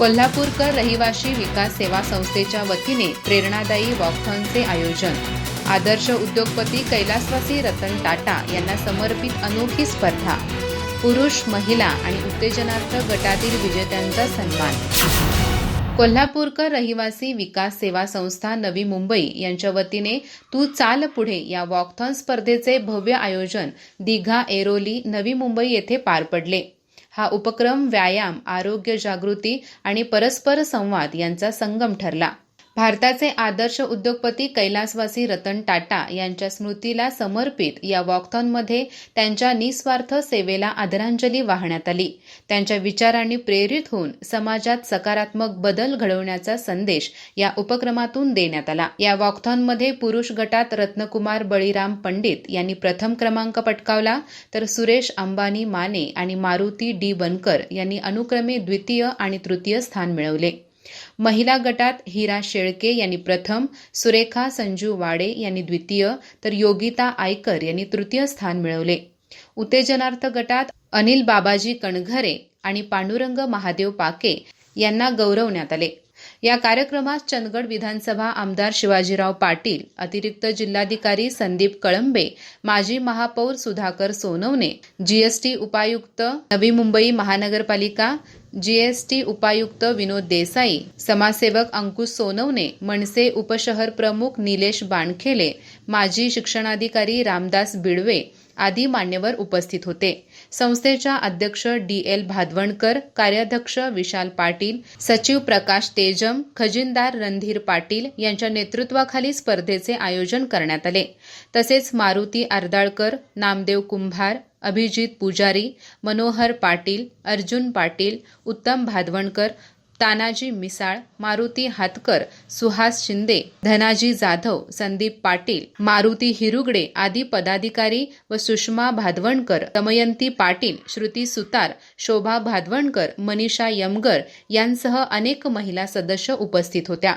कोल्हापूरकर रहिवाशी विकास सेवा संस्थेच्या वतीने प्रेरणादायी वॉकथॉनचे आयोजन. आदर्श उद्योगपती कैलासवासी रतन टाटा यांना समर्पित अनोखी स्पर्धा. पुरुष महिला आणि उत्तेजनार्थ गटातील विजेत्यांचा सन्मान. कोल्हापूरकर रहिवासी विकास सेवा संस्था नवी मुंबई यांच्या वतीने तू चाल पुढे या वॉकथॉन स्पर्धेचे भव्य आयोजन दिघा एरोली नवी मुंबई येथे पार पडले. हा उपक्रम व्यायाम आरोग्य जागृती आणि परस्पर संवाद यांचा संगम ठरला. भारताचे आदर्श उद्योगपती कैलासवासी रतन टाटा यांच्या स्मृतीला समर्पित या वॉकथॉनमध्ये त्यांच्या निस्वार्थ सेवेला आदरांजली वाहण्यात आली. त्यांच्या विचारांनी प्रेरित होऊन समाजात सकारात्मक बदल घडवण्याचा संदेश या उपक्रमातून देण्यात आला. या वॉकथॉनमध्ये पुरुष गटात रत्नकुमार बळीराम पंडित यांनी प्रथम क्रमांक पटकावला तर सुरेश अंबानी माने आणि मारुती डी बनकर यांनी अनुक्रमे द्वितीय आणि तृतीय स्थान मिळवले. महिला गटात हिरा शेळके यांनी प्रथम सुरेखा संजू वाडे यांनी द्वितीय तर योगिता आयकर यांनी तृतीय स्थान मिळवले. उत्तेजनार्थ गटात अनिल बाबाजी कणघरे आणि पांडुरंग महादेव पाके यांना गौरवण्यात आले. या कार्यक्रमात चंदगड विधानसभा आमदार शिवाजीराव पाटील अतिरिक्त जिल्हाधिकारी संदीप कळंबे माजी महापौर सुधाकर सोनवणे जीएसटी उपायुक्त नवी मुंबई महानगरपालिका जीएसटी उपायुक्त विनोद देसाई समाजसेवक अंकुश सोनवणे मनसे उपशहर प्रमुख निलेश बाणखेले माजी शिक्षणाधिकारी रामदास बिडवे आदी मान्यवर उपस्थित होते. संस्थेच्या अध्यक्ष डी एल भादवणकर कार्याध्यक्ष विशाल पाटील सचिव प्रकाश तेजम खजिनदार रणधीर पाटील यांच्या नेतृत्वाखाली स्पर्धेचे आयोजन करण्यात आले. तसेच मारुती आर्दाळकर नामदेव कुंभार अभिजित पुजारी मनोहर पाटील अर्जुन पाटील उत्तम भादवणकर तानाजी मिसाळ मारुती हातकर सुहास शिंदे धनाजी जाधव संदीप पाटील मारुती हिरुगडे आदी पदाधिकारी व सुषमा भादवणकर दमयंती पाटील श्रुती सुतार शोभा भादवणकर मनीषा यमगर यांसह अनेक महिला सदस्य उपस्थित होत्या.